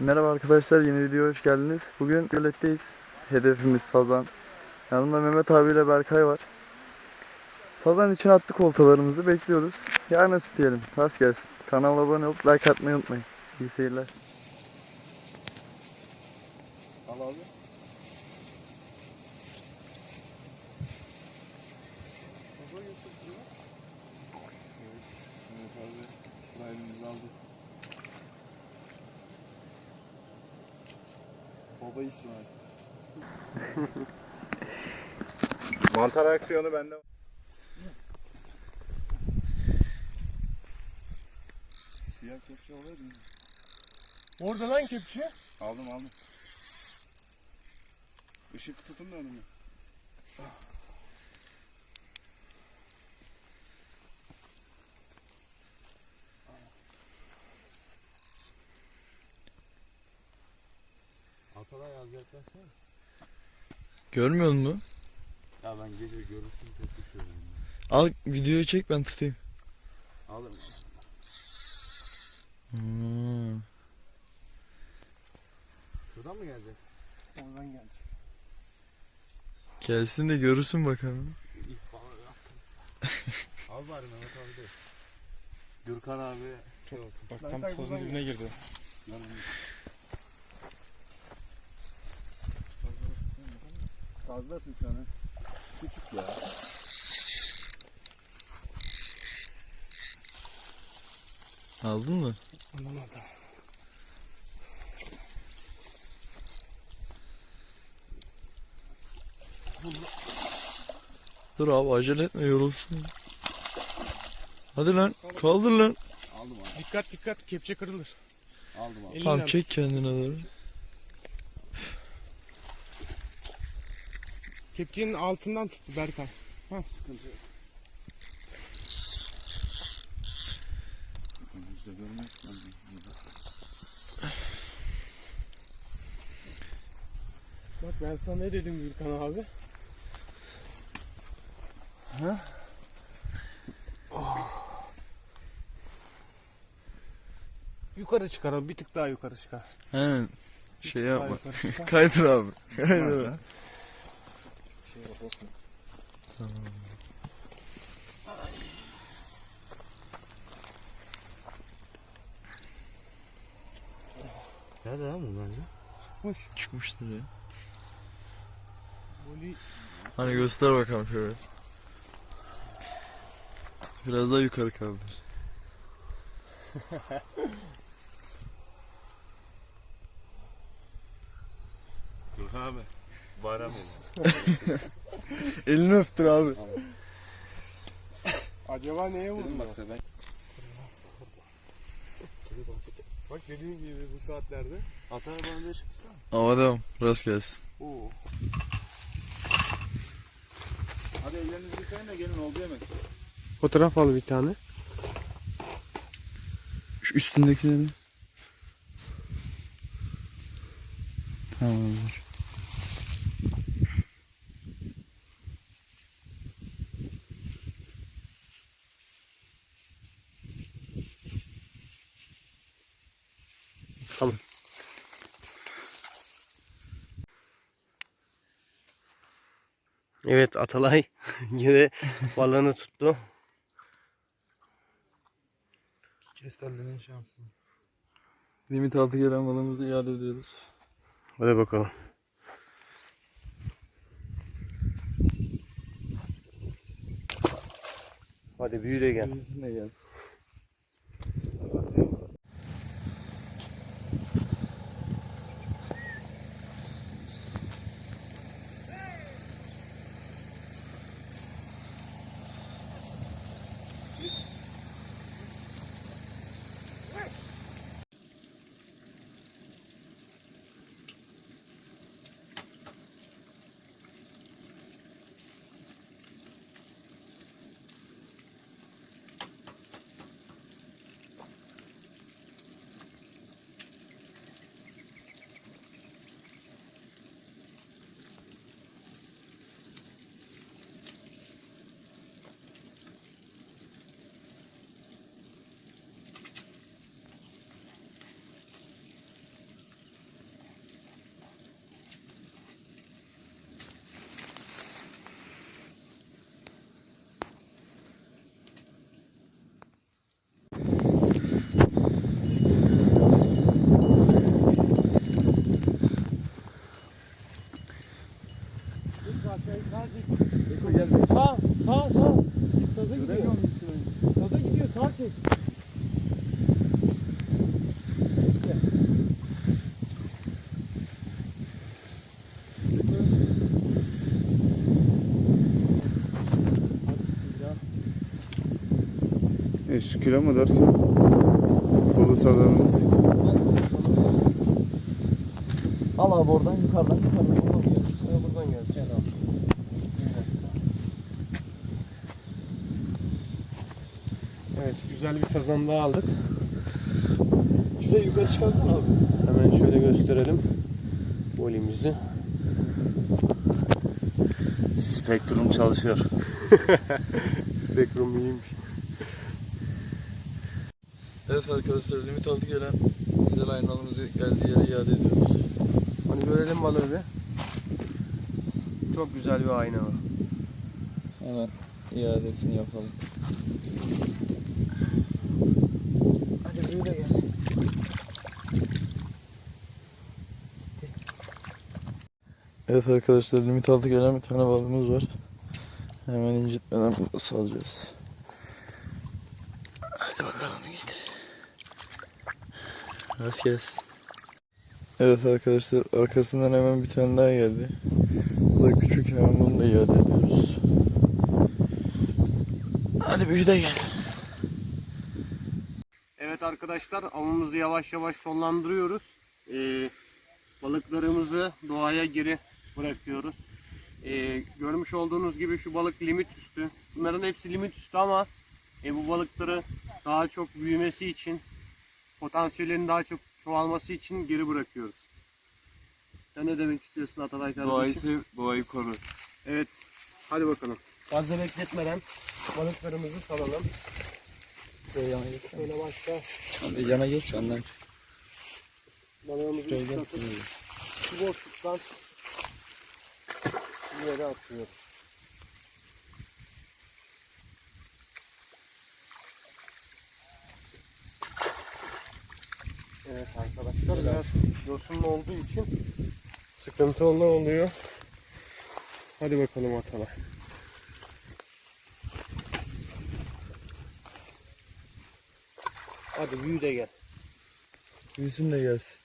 Merhaba arkadaşlar yeni videoya hoş geldiniz. Bugün göletteyiz. Hedefimiz sazan. Yanımda Mehmet abiyle Berkay var. Sazan için attık oltalarımızı bekliyoruz. Yarın nasip diyelim. Rast gelsin. Kanala abone olup like atmayı unutmayın. İyi seyirler. Al abi. Evet abi. İsrail'imizi aldık. Baba İsrail. Mantar aksiyonu bende. Siyah kepçe olaydı mı? Orada lan kepçe. Aldım aldım. Işık tutun da önüme. Atalay az yaklaşsana. Görmüyor musun? Ya ben gece görüntünü tek düşüyorum. Al videoyu çek ben tutayım. Alırım. Hmm. Şuradan mı gelecek? Oradan gelecek. Gelsin de görürsün bakalım. İlk falan yaptım. Al bari Mehmet abi de. Gürkan abi şey olsun. Bak tam sazın dibine girdi. Yanımda. Fazlasın an. Küçük ya. Aldın mı? Orada. Dur abi acele etme yorulsun. Hadi lan kaldır lan. Aldım abi. Dikkat dikkat kepçe kırılır. Aldım abi. Elinden. Tamam çek kendine doğru. Kepçenin altından tuttu Berkay. Sıkıntı yok. Bak ben sana ne dedim Gürkan abi? Ha? Yukarı çıkaralım bir tık daha yukarı çıkar. He. Şey yapma. çıkar. Kaydır abi. Kaydır abi. Şey yapmasın. Nerede lan bu bence? Çıkmış. Çıkmıştır ya. Voli Hani göster bakalım şöyle. Biraz daha yukarı kaldır. Gürkan abi. Yedi. Elini öptür abi. acaba neye vurdu? Dedim bak sen ben. Bak dediğim gibi bu saatlerde. Ataya bana da çıksana. Ama devam. Rast gelsin. Oo. Hadi ellerinizi yıkayın da gelin oldu yemek. Fotoğraf al bir tane. Şu üstündekileri. Tamamdır. Tamam. Evet Atalay yine balığını tuttu. Kesterlerin şansını. Limit altı gelen balığımızı iade ediyoruz. Hadi bakalım. Hadi büyü de gel. Ne gelsin? 5 kilo mu 4 kilo? Kolu sazanımız. Al abi oradan yukarıdan yukarıdan. Buradan gel. Gel abi. Evet güzel bir sazan daha aldık. Şuraya yukarı çıkarsana abi. Hemen şöyle gösterelim. Volimizi. Spektrum çalışıyor. Spektrum iyiymiş. Evet arkadaşlar limit altı gelen güzel aynalımızı geldiği yere iade ediyoruz. Hani görelim balığı bir. Çok güzel bir ayna var. Hemen iadesini yapalım. Hadi büyü de gel. Evet arkadaşlar limit altı gelen bir tane balığımız var. Hemen incitmeden salacağız. Hadi bakalım git. Rast gelsin. Evet arkadaşlar arkasından hemen bir tane daha geldi. Bu da küçük hemen bunu da iade ediyoruz. Hadi büyü de gel. Evet arkadaşlar avımızı yavaş yavaş sonlandırıyoruz. Ee, balıklarımızı doğaya geri bırakıyoruz. Ee, görmüş olduğunuz gibi şu balık limit üstü. Bunların hepsi limit üstü ama e, bu balıkları daha çok büyümesi için, potansiyellerin daha çok çoğalması için geri bırakıyoruz. Sen ne demek istiyorsun Atalay kardeşim? Doğayı sev, doğayı koru. Evet. Hadi bakalım. Fazla bekletmeden balıklarımızı salalım. Şöyle başka Yana geç yandan. balığımızı ıslatıp şu boşluktan bir yere atıyoruz. Evet arkadaşlar biraz yosunlu olduğu için sıkıntılı oluyor. Hadi bakalım Atalay. Hadi büyü de gel. Büyüsün de gelsin.